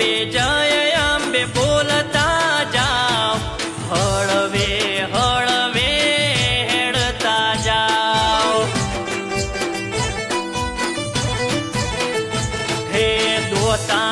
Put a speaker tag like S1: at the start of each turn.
S1: અંબે જય અંબે બોલતા જાઓ હળવે હળવે હેડતા જાઓ. હે દોતા